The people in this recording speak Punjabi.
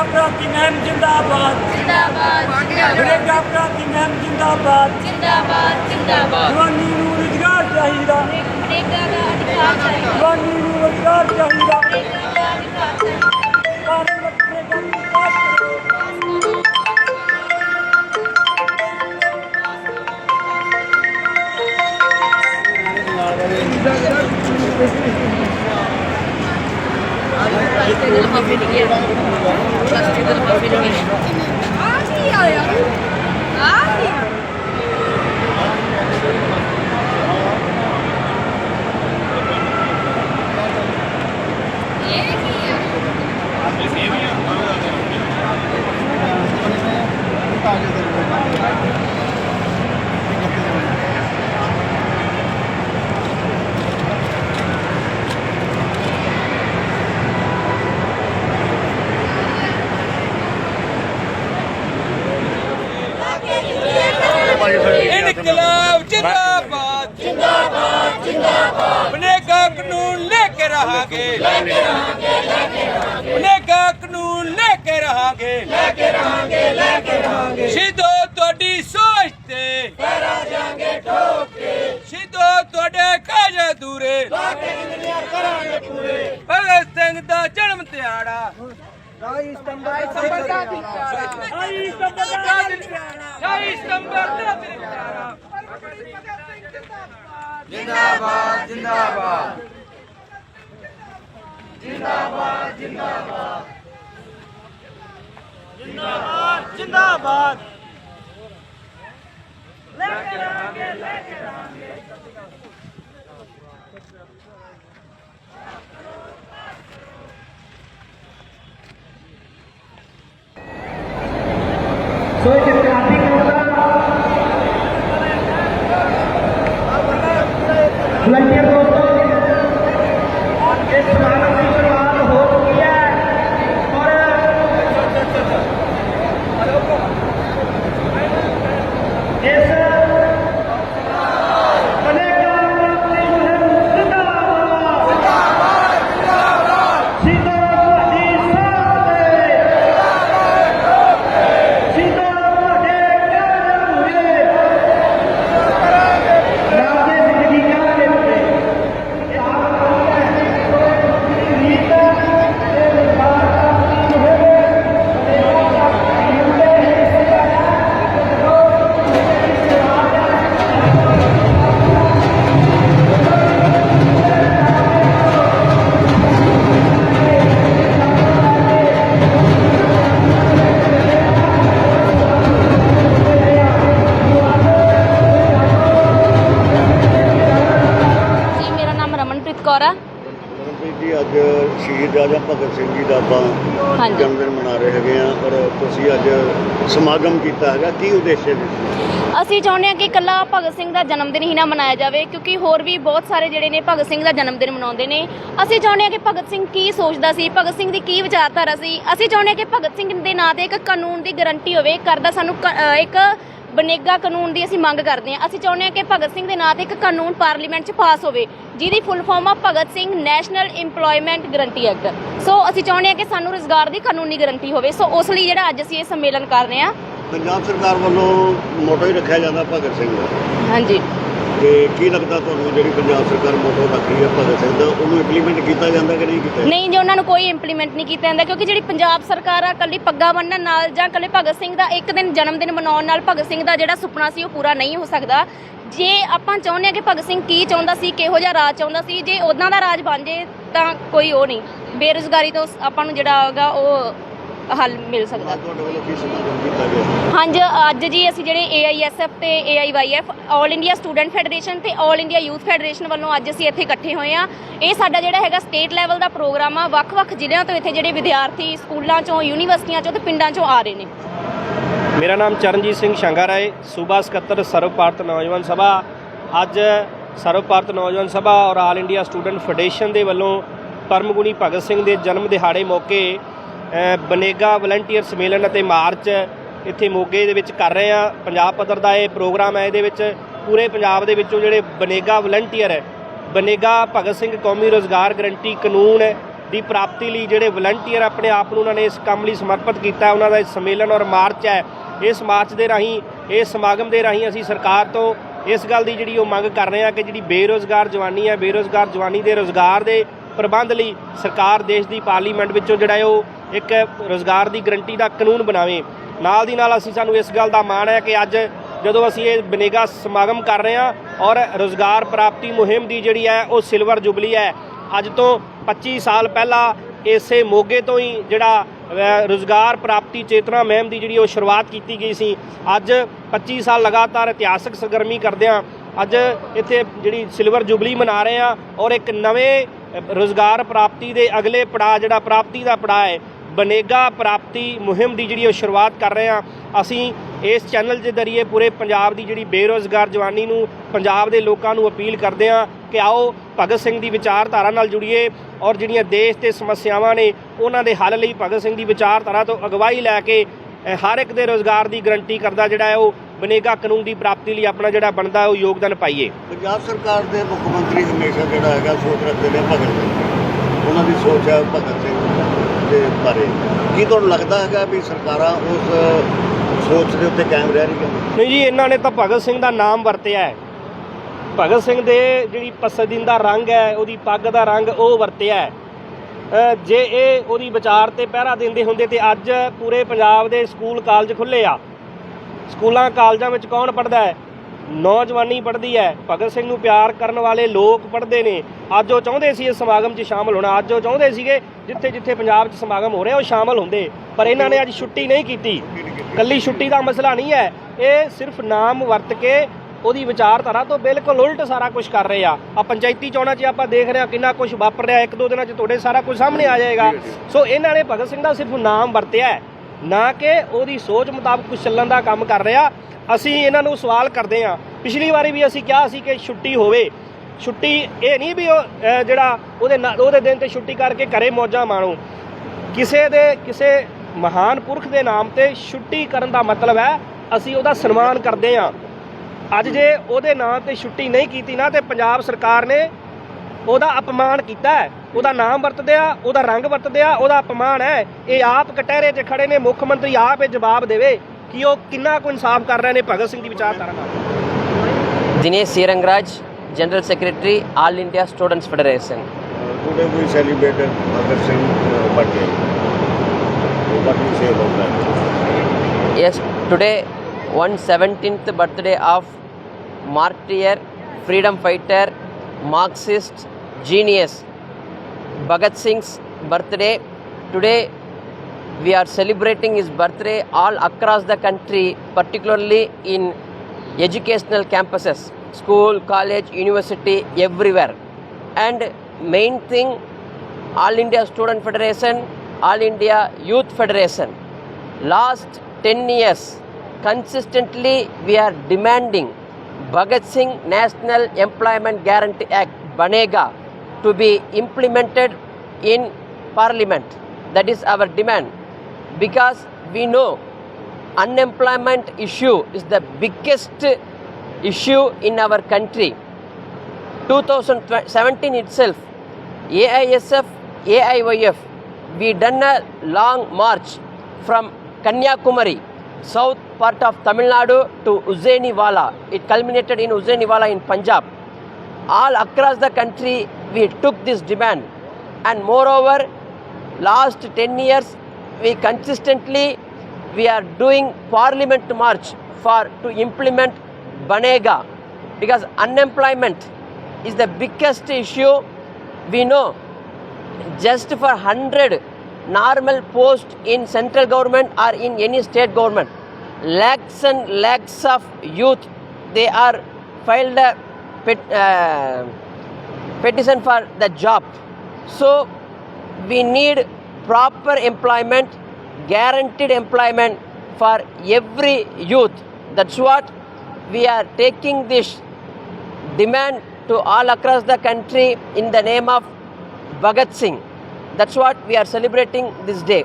ਬਨੇਗਾ ਪ੍ਰਾਂਤੀ ਮੈਮ ਜਿੰਦਾਬਾਦ। ਜਿੰਦਾਬਾਦ। ਬਨੇਗਾ ਪ੍ਰਾਂਤੀ ਮੈਮ ਜਿੰਦਾਬਾਦ। ਜਿੰਦਾਬਾਦ ਜਿੰਦਾਬਾਦ। ਜਵਾਨੀ ਨੂੰ ਰੁਜ਼ਗਾਰ ਚਾਹੀਦਾ। ਨੇਗਾ ਦਾ ਅਧਿਕਾਰ ਚਾਹੀਦਾ। ਜਵਾਨੀ ਨੂੰ ਰੁਜ਼ਗਾਰ ਚਾਹੀਦਾ। ਨੇਗਾ ਦਾ ਅਧਿਕਾਰ ਚਾਹੀਦਾ। ਭਾਰਤ ਬਨੇਗਾ ਨੂੰ ਪਾਸ ਕਰੋ। ਆ ਕੀ ਆਇਆ ਆ ਕੀ ਇਹ ਕੀ ਹੈ ਇਨਕਲਾਬ ਜਿੰਦਾਬਾਦ ਜਿੰਦਾਬਾਦ ਜਿੰਦਾਬਾਦ ਬਨੇਗਾ ਕੇ ਰਹਾਂਗੇ ਲੈ ਕੇ ਰਹਾਂਗੇ ਲੈ ਕੇ ਰਹਾਂਗੇ। ਬਨੇਗਾ ਕਾਨੂੰਨ ਲੈ ਕੇ ਰਹਾਂਗੇ। ਲੈ ਕੇ ਰਹਾਂਗੇ ਲੈ ਕੇ ਰਹਾਂਗੇ ਸਿੱਧੋ ਤੁਹਾਡੀ ਸੋਚ ਤੇ। ਕਰਾ ਜਾਾਂਗੇ ਠੋਕ ਕੇ ਸਿੱਧੋ ਤੁਹਾਡੇ ਕਾਜ ਦੂਰੇ ਲਾ ਕੇ ਇੰਜਨੀਅਰ ਕਰਾਂਗੇ ਪੂਰੇ ਭਗਤ ਸਿੰਘ ਦਾ ਜਨਮ ਦਿਹਾੜਾ। ਆਈ ਸਤੰਬਰ ਦਾ ਦਿਨ ਸ਼ਾਹੀ ਸਤੰਬਰ ਦਾ ਦਿਹਾੜਾ। ਜਿੰਦਾਬਾਦ ਸੋ ਇਹ ਕ੍ਰਾਂਤੀ ਵਲੰਟੀਅਰ ਤੁਸੀਂ ਅੱਜ ਸਮਾਗਮ ਕੀਤਾ ਹੈਗਾ, ਕੀ ਉਦੇਸ਼ ਹੈ ਅਸੀਂ ਚਾਹੁੰਦੇ ਹਾਂ ਕਿ ਇਕੱਲਾ ਭਗਤ ਸਿੰਘ ਦਾ ਜਨਮ ਦਿਨ ਹੀ ਨਾ ਮਨਾਇਆ ਜਾਵੇ, ਕਿਉਂਕਿ ਹੋਰ ਵੀ ਬਹੁਤ ਸਾਰੇ ਜਿਹੜੇ ਨੇ ਭਗਤ ਸਿੰਘ ਦਾ ਜਨਮ ਦਿਨ ਮਨਾਉਂਦੇ ਨੇ। ਅਸੀਂ ਚਾਹੁੰਦੇ ਹਾਂ ਕਿ ਭਗਤ ਸਿੰਘ ਕੀ ਸੋਚਦਾ ਸੀ, ਭਗਤ ਸਿੰਘ ਦੀ ਕੀ ਵਿਚਾਰਧਾਰਾ ਸੀ? ਅਸੀਂ ਚਾਹੁੰਦੇ ਹਾਂ ਕਿ ਭਗਤ ਸਿੰਘ ਦੇ ਨਾਂ ਤੇ ਇੱਕ ਕਾਨੂੰਨ ਦੀ ਗਾਰੰਟੀ ਹੋਵੇ ਕਰਦਾ ਸਾਨੂੰ ਇੱਕ ਬਨੇਗਾ ਕਾਨੂੰਨ ਦੀ ਅਸੀਂ ਮੰਗ ਕਰਦੇ ਹਾਂ। ਅਸੀਂ ਚਾਹੁੰਦੇ ਹਾਂ ਕਿ ਭਗਤ ਸਿੰਘ ਦੇ ਨਾਂ ਤੇ ਇੱਕ ਕਾਨੂੰਨ ਪਾਰਲੀਮੈਂਟ 'ਚ ਪਾਸ ਹੋਵੇ ਜਿਹਦੀ ਫੁੱਲ ਫਾਰਮ ਆ Bhagat Singh national employment guarantee act so ਅਸੀਂ ਚਾਹੁੰਦੇ ਹਾਂ ਕਿ ਸਾਨੂੰ ਰੋਜ਼ਗਾਰ ਦੀ ਕਾਨੂੰਨੀ ਗਾਰੰਟੀ ਹੋਵੇ। ਸੋ ਉਸ ਲਈ ਜਿਹੜਾ ਅੱਜ ਅਸੀਂ ਇਹ ਸੰਮੇਲਨ ਕਰ ਰਹੇ ਹਾਂ। ਪੰਜਾਬ ਸਰਕਾਰ ਵੱਲੋਂ ਮੋਟੋ ਹੀ ਰੱਖਿਆ ਜਾਂਦਾ ਭਗਤ ਸਿੰਘ ਦਾ। ਹਾਂਜੀ। ਤੇ ਕੀ ਲੱਗਦਾ ਤੁਹਾਨੂੰ ਜਿਹੜੀ ਪੰਜਾਬ ਸਰਕਾਰ ਮੋਟੋ ਰੱਖੀ ਹੈ, ਭਗਤ ਸਿੰਘ ਦਾ, ਉਹਨੂੰ ਇੰਪਲੀਮੈਂਟ ਕੀਤਾ ਜਾਂਦਾ ਕਿ ਨਹੀਂ ਕੀਤਾ ਨਹੀਂ ਜੀ, ਉਹਨਾਂ ਨੂੰ ਕੋਈ ਇੰਪਲੀਮੈਂਟ ਨਹੀਂ ਕੀਤਾ ਜਾਂਦਾ, ਕਿਉਂਕਿ ਜਿਹੜੀ ਪੰਜਾਬ ਸਰਕਾਰ ਆ ਕੱਲੀ ਪੱਗਾ ਬੰਨਣ ਨਾਲ ਜਾਂ ਕੱਲੇ ਭਗਤ ਸਿੰਘ ਦਾ ਇੱਕ ਦਿਨ ਜਨਮ ਦਿਨ ਮਨਾਉਣ ਨਾਲ ਭਗਤ ਸਿੰਘ ਦਾ ਜਿਹੜਾ ਸੁਪਨਾ ਸੀ, ਉਹ ਪੂਰਾ ਨਹੀਂ ਹੋ ਸਕਦਾ। ਜੇ ਆਪਾਂ ਚਾਹੁੰਦੇ ਹਾਂ ਕਿ ਭਗਤ ਸਿੰਘ ਕੀ ਚਾਹੁੰਦਾ ਸੀ, ਕਿਹੋ ਜਿਹਾ ਰਾਜ ਚਾਹੁੰਦਾ ਸੀ, ਜੇ ਉਦਾਂ ਦਾ ਰਾਜ ਬਣ ਜੇ ਤਾਂ ਕੋਈ ਉਹ ਨਹੀਂ। ਬੇਰੁਜ਼ਗਾਰੀ ਤੋਂ ਆਪਾਂ ਨੂੰ ਜਿਹੜਾ ਹੋਗਾ ਉਹ ਹੱਲ ਮਿਲ ਸਕਦਾ। ਤੁਹਾਡੇ ਵੱਲੋਂ ਕੀ ਸਮਾਗਮ ਕੀਤਾ ਗਿਆ? ਹਾਂਜੀ ਅੱਜ ਜੀ ਅਸੀਂ ਜਿਹੜੇ AISF ਤੇ AIYF all India student federation ਤੇ ਆਲ ਇੰਡੀਆ ਯੂਥ ਫੈਡਰੇਸ਼ਨ ਵੱਲੋਂ ਅੱਜ ਅਸੀਂ ਇੱਥੇ ਇਕੱਠੇ ਹੋਏ ਆ ਇਹ ਸਾਡਾ ਜਿਹੜਾ ਹੈਗਾ ਸਟੇਟ ਲੈਵਲ ਦਾ ਪ੍ਰੋਗਰਾਮ ਆ। ਵੱਖ-ਵੱਖ ਜ਼ਿਲ੍ਹਿਆਂ ਤੋਂ ਇੱਥੇ ਜਿਹੜੇ ਵਿਦਿਆਰਥੀ ਸਕੂਲਾਂ ਚੋਂ ਯੂਨੀਵਰਸਿਟੀਆਂ ਚੋਂ ਤੇ ਪਿੰਡਾਂ ਚੋਂ ਆ ਰਹੇ ਨੇ। ਮੇਰਾ ਨਾਮ ਚਰਨਜੀਤ ਸਿੰਘ ਸ਼ੰਗਾਰਾਏ ਸੂਬਾ ਸਕੱਤਰ ਸਰਵ ਭਾਰਤ ਨੌਜਵਾਨ ਸਭਾ। ਅੱਜ ਸਰਵ ਭਾਰਤ ਨੌਜਵਾਨ ਸਭਾ ਔਰ ਆਲ ਇੰਡੀਆ ਸਟੂਡੈਂਟ ਫੈਡਰੇਸ਼ਨ ਦੇ ਵੱਲੋਂ ਪਰਮਗੁਣੀ ਭਗਤ ਸਿੰਘ ਦੇ ਜਨਮ ਦਿਹਾੜੇ ਮੌਕੇ ਬਨੇਗਾ ਵਲੰਟੀਅਰ ਸੰਮੇਲਨ ਅਤੇ ਮਾਰਚ ਇੱਥੇ ਮੋਗੇ ਦੇ ਵਿੱਚ ਕਰ ਰਹੇ ਆ ਪੰਜਾਬ ਪੱਧਰ ਦਾ ਇਹ ਪ੍ਰੋਗਰਾਮ ਹੈ, ਇਹਦੇ ਵਿੱਚ ਪੂਰੇ ਪੰਜਾਬ ਦੇ ਵਿੱਚੋਂ ਜਿਹੜੇ ਬਨੇਗਾ ਵਲੰਟੀਅਰ ਹੈ, ਬਨੇਗਾ ਭਗਤ ਸਿੰਘ ਕੌਮੀ ਰੋਜ਼ਗਾਰ ਗਰੰਟੀ ਕਾਨੂੰਨ ਦੀ ਪ੍ਰਾਪਤੀ ਲਈ ਜਿਹੜੇ ਵਲੰਟੀਅਰ ਆਪਣੇ ਆਪ ਨੂੰ ਉਹਨਾਂ ਨੇ ਇਸ ਕੰਮ ਲਈ ਸਮਰਪਿਤ ਕੀਤਾ ਉਹਨਾਂ ਦਾ ਇਹ ਸੰਮੇਲਨ ਔਰ ਮਾਰਚ ਹੈ। ਇਸ ਮਾਰਚ ਦੇ ਰਾਹੀਂ, ਇਸ ਸਮਾਗਮ ਦੇ ਰਾਹੀਂ ਅਸੀਂ ਸਰਕਾਰ ਤੋਂ ਇਸ ਗੱਲ ਦੀ ਜਿਹੜੀ ਉਹ ਮੰਗ ਕਰ ਰਹੇ ਹਾਂ ਕਿ ਜਿਹੜੀ ਬੇਰੋਜ਼ਗਾਰ ਜਵਾਨੀ ਹੈ, ਬੇਰੋਜ਼ਗਾਰ ਜਵਾਨੀ ਦੇ ਰੋਜ਼ਗਾਰ ਦੇ ਪ੍ਰਬੰਧ ਲਈ ਸਰਕਾਰ ਦੇਸ਼ ਦੀ ਪਾਰਲੀਮੈਂਟ ਵਿੱਚੋਂ ਜਿਹੜਾ ਹੈ ਉਹ ਇੱਕ ਰੋਜ਼ਗਾਰ ਦੀ ਗਰੰਟੀ ਦਾ ਕਾਨੂੰਨ ਬਣਾਵੇ। ਨਾਲ ਦੀ ਨਾਲ ਅਸੀਂ ਸਾਨੂੰ ਇਸ ਗੱਲ ਦਾ ਮਾਣ ਹੈ ਕਿ ਅੱਜ ਜਦੋਂ ਅਸੀਂ ਇਹ ਬਨੇਗਾ ਸਮਾਗਮ ਕਰ ਰਹੇ ਹਾਂ ਔਰ ਰੋਜ਼ਗਾਰ ਪ੍ਰਾਪਤੀ ਮੁਹਿੰਮ ਦੀ ਜਿਹੜੀ ਹੈ ਉਹ ਸਿਲਵਰ ਜੁਬਲੀ ਹੈ। ਅੱਜ ਤੋਂ 25 ਸਾਲ ਪਹਿਲਾਂ ਇਸੇ ਮੋਗੇ ਤੋਂ ਹੀ ਜਿਹੜਾ ਅ, ਰੋਜ਼ਗਾਰ ਪ੍ਰਾਪਤੀ ਚੇਤਨਾ ਮੁਹਿੰਮ ਦੀ ਜਿਹੜੀ ਉਹ ਸ਼ੁਰੂਆਤ ਕੀਤੀ ਗਈ ਸੀ। ਅੱਜ 25 ਸਾਲ ਲਗਾਤਾਰ ਇਤਿਹਾਸਕ ਸਰਗਰਮੀ ਕਰਦਿਆਂ ਅੱਜ ਇੱਥੇ ਜਿਹੜੀ ਸਿਲਵਰ ਜੁਬਲੀ ਮਨਾ ਰਹੇ ਆ ਔਰ ਇੱਕ ਨਵੇਂ ਅ, ਰੋਜ਼ਗਾਰ ਪ੍ਰਾਪਤੀ ਦੇ ਅਗਲੇ ਪੜਾਅ ਜਿਹੜਾ ਪ੍ਰਾਪਤੀ ਦਾ ਪੜਾਅ ਹੈ ਬਨੇਗਾ ਪ੍ਰਾਪਤੀ ਮੁਹਿੰਮ ਦੀ ਜਿਹੜੀ ਉਹ ਸ਼ੁਰੂਆਤ ਕਰ ਰਹੇ ਆ ਅਸੀਂ ਇਸ ਚੈਨਲ ਦੇ ਜ਼ਰੀਏ ਪੂਰੇ ਪੰਜਾਬ ਦੀ ਜਿਹੜੀ ਬੇਰੋਜ਼ਗਾਰ ਜਵਾਨੀ ਨੂੰ, ਪੰਜਾਬ ਦੇ ਲੋਕਾਂ ਨੂੰ ਅਪੀਲ ਕਰਦੇ ਆ ਕਿ ਆਓ ਭਗਤ ਸਿੰਘ ਦੀ ਵਿਚਾਰਧਾਰਾ ਨਾਲ ਜੁੜੀਏ ਔਰ ਜਿਹੜੀਆਂ ਦੇਸ਼ ਤੇ ਸਮੱਸਿਆਵਾਂ ਨੇ, ਉਹਨਾਂ ਦੇ ਹੱਲ ਲਈ ਭਗਤ ਸਿੰਘ ਦੀ ਵਿਚਾਰਧਾਰਾ ਤੋਂ ਅਗਵਾਈ ਲੈ ਕੇ ਹਰ ਇੱਕ ਦੇ ਰੋਜ਼ਗਾਰ ਦੀ ਗਰੰਟੀ ਕਰਦਾ ਜਿਹੜਾ ਹੈ ਉਹ ਬਨੇਗਾ ਕਾਨੂੰਨ ਦੀ ਪ੍ਰਾਪਤੀ ਲਈ ਆਪਣਾ ਜਿਹੜਾ ਬਣਦਾ ਉਹ ਯੋਗਦਾਨ ਪਾਈਏ। ਪੰਜਾਬ ਸਰਕਾਰ ਦੇ ਮੁੱਖ ਮੰਤਰੀ ਹਮੇਸ਼ਾ ਜਿਹੜਾ ਹੈਗਾ ਸੋਚ ਰੱਖਦੇ ਨੇ ਭਗਤ ਸਿੰਘ। ਉਹਨਾਂ ਦੀ ਸੋਚ ਹੈ ਭਗਤ ਸਿੰਘ ਦੇ ਬਾਰੇ ਕੀ ਤੁਹਾਨੂੰ ਲੱਗਦਾ ਹੈਗਾ ਵੀ ਸਰਕਾਰਾਂ ਉਸ ਸੋਚ ਦੇ ਉੱਤੇ ਕਾਇਮ ਰਹਿ ਰਹੀਆਂ ਨਹੀਂ ਜੀ, ਇਹਨਾਂ ਨੇ ਤਾਂ ਭਗਤ ਸਿੰਘ ਦਾ ਨਾਮ ਵਰਤਿਆ ਹੈ। ਭਗਤ ਸਿੰਘ ਦੇ ਜਿਹੜੀ ਪਸੰਦੀਦਾ ਰੰਗ ਹੈ, ਉਹਦੀ ਪੱਗ ਦਾ ਰੰਗ ਉਹ ਵਰਤਿਆ ਹੈ। ਜੇ ਇਹ ਉਹਦੀ ਵਿਚਾਰ ਤੇ ਪਹਿਰਾ ਦਿੰਦੇ ਹੁੰਦੇ ਤੇ ਅੱਜ ਪੂਰੇ ਪੰਜਾਬ ਦੇ ਸਕੂਲ ਕਾਲਜ ਖੁੱਲੇ ਆ। ਸਕੂਲਾਂ, ਕਾਲਜਾਂ ਵਿੱਚ ਕੌਣ ਪੜਦਾ ਹੈ? ਨੌਜਵਾਨੀ ਪੜ੍ਹਦੀ ਹੈ। ਭਗਤ ਸਿੰਘ ਨੂੰ ਪਿਆਰ ਕਰਨ ਵਾਲੇ ਲੋਕ ਪੜ੍ਹਦੇ ਨੇ। ਅੱਜ ਉਹ ਚਾਹੁੰਦੇ ਸੀ ਇਸ ਸਮਾਗਮ 'ਚ ਸ਼ਾਮਲ ਹੋਣਾ। ਅੱਜ ਉਹ ਚਾਹੁੰਦੇ ਸੀਗੇ ਜਿੱਥੇ ਜਿੱਥੇ ਪੰਜਾਬ 'ਚ ਸਮਾਗਮ ਹੋ ਰਿਹਾ ਉਹ ਸ਼ਾਮਲ ਹੁੰਦੇ। ਪਰ ਇਹਨਾਂ ਨੇ ਅੱਜ ਛੁੱਟੀ ਨਹੀਂ ਕੀਤੀ। ਕੱਲੀ ਛੁੱਟੀ ਦਾ ਮਸਲਾ ਨਹੀਂ ਹੈ। ਇਹ ਸਿਰਫ ਨਾਮ ਵਰਤ ਕੇ ਉਹਦੀ ਵਿਚਾਰਧਾਰਾ ਤੋਂ ਬਿਲਕੁਲ ਉਲਟ ਸਾਰਾ ਕੁਝ ਕਰ ਰਹੇ ਆ। ਆ ਪੰਚਾਇਤੀ ਚੋਣਾਂ 'ਚ ਆਪਾਂ ਦੇਖ ਰਹੇ ਆ ਕਿੰਨਾ ਕੁਝ ਵਾਪਰ ਰਿਹਾ ਇੱਕ ਦੋ ਦਿਨਾਂ 'ਚ ਤੁਹਾਡੇ ਸਾਰਾ ਕੁਝ ਸਾਹਮਣੇ ਆ ਜਾਏਗਾ। ਸੋ ਇਹਨਾਂ ਨੇ ਭਗਤ ਸਿੰਘ ਦਾ ਸਿਰਫ ਨਾਮ ਵਰਤਿਆ ਨਾ ਕਿ ਉਹਦੀ ਸੋਚ ਮੁਤਾਬਕ ਕੁਝ ਚੱਲਣ ਦਾ ਕੰਮ ਕਰ ਰਿਹਾ। ਅਸੀਂ ਇਹਨਾਂ ਨੂੰ ਸਵਾਲ ਕਰਦੇ ਹਾਂ। ਪਿਛਲੀ ਵਾਰੀ ਵੀ ਅਸੀਂ ਕਿਹਾ ਸੀ ਕਿ ਛੁੱਟੀ ਹੋਵੇ। ਛੁੱਟੀ ਇਹ ਨਹੀਂ ਵੀ ਜਿਹੜਾ ਉਹਦੇ ਨਾ- ਉਹਦੇ ਦਿਨ ਤੇ ਛੁੱਟੀ ਕਰਕੇ ਘਰੇ ਮੌਜਾਂ ਮਾਣੋ। ਕਿਸੇ ਦੇ, ਕਿਸੇ ਮਹਾਨ ਪੁਰਖ ਦੇ ਨਾਮ ਤੇ ਛੁੱਟੀ ਕਰਨ ਦਾ ਮਤਲਬ ਹੈ, ਅਸੀਂ ਉਹਦਾ ਸਨਮਾਨ ਕਰਦੇ ਹਾਂ। ਅੱਜ ਜੇ ਉਹਦੇ ਨਾਂ ਤੇ ਛੁੱਟੀ ਨਹੀਂ ਕੀਤੀ ਨਾ, ਤੇ ਪੰਜਾਬ ਸਰਕਾਰ ਨੇ ਉਹਦਾ ਅਪਮਾਨ ਕੀਤਾ ਹੈ। ਉਹਦਾ ਨਾਮ ਵਰਤਦੇ ਆ, ਉਹਦਾ ਰੰਗ ਵਰਤਦੇ ਆ, ਉਹਦਾ ਅਪਮਾਨ ਹੈ। ਇਹ ਆਪ ਕਟਹਿਰੇ 'ਚ ਖੜੇ ਨੇ, ਮੁੱਖ ਮੰਤਰੀ ਆਪ ਇਹ ਜਵਾਬ ਦੇਵੇ। ਕਿ ਉਹ ਕਿੰਨਾ ਕੁ ਇਨਸਾਫ ਕਰ ਰਹੇ ਨੇ ਭਗਤ ਸਿੰਘ ਦੀ ਵਿਚਾਰਧਾਰਾ ਨਾਲ Federation. today we celebrated Bhagat Singh uh, birthday. What do you say about that? Yes, today 117th birthday of martyr, freedom fighter, Marxist, genius Bhagat Singh's birthday. Today we are celebrating his birthday all across the country, particularly in educational campuses, school, college, university, everywhere. And main thing, All India Student Federation, All India Youth Federation. Last 10 years, consistently we are demanding Bhagat Singh National Employment Guarantee Act, BANEGA, to be implemented in Parliament. That is our demand because we know unemployment issue is the biggest issue in our country. 2017 itself, AISF, AIYF, we done a long march from Kanyakumari, south part of Tamil Nadu to Uzzainiwala. It culminated in Uzzainiwala in Punjab. All across the country, we took this demand, and moreover, last 10 years, we consistently we are doing Parliament march for to implement Banega. Because unemployment is the biggest issue. We know just for 100 normal post in central government or in any state government lakhs and lakhs of youth they are filed a pet, uh, petition for the job. So we need proper employment guaranteed employment for every youth that's what we are taking this demand to all across the country in the name of Bhagat Singh. That's what we are celebrating this day.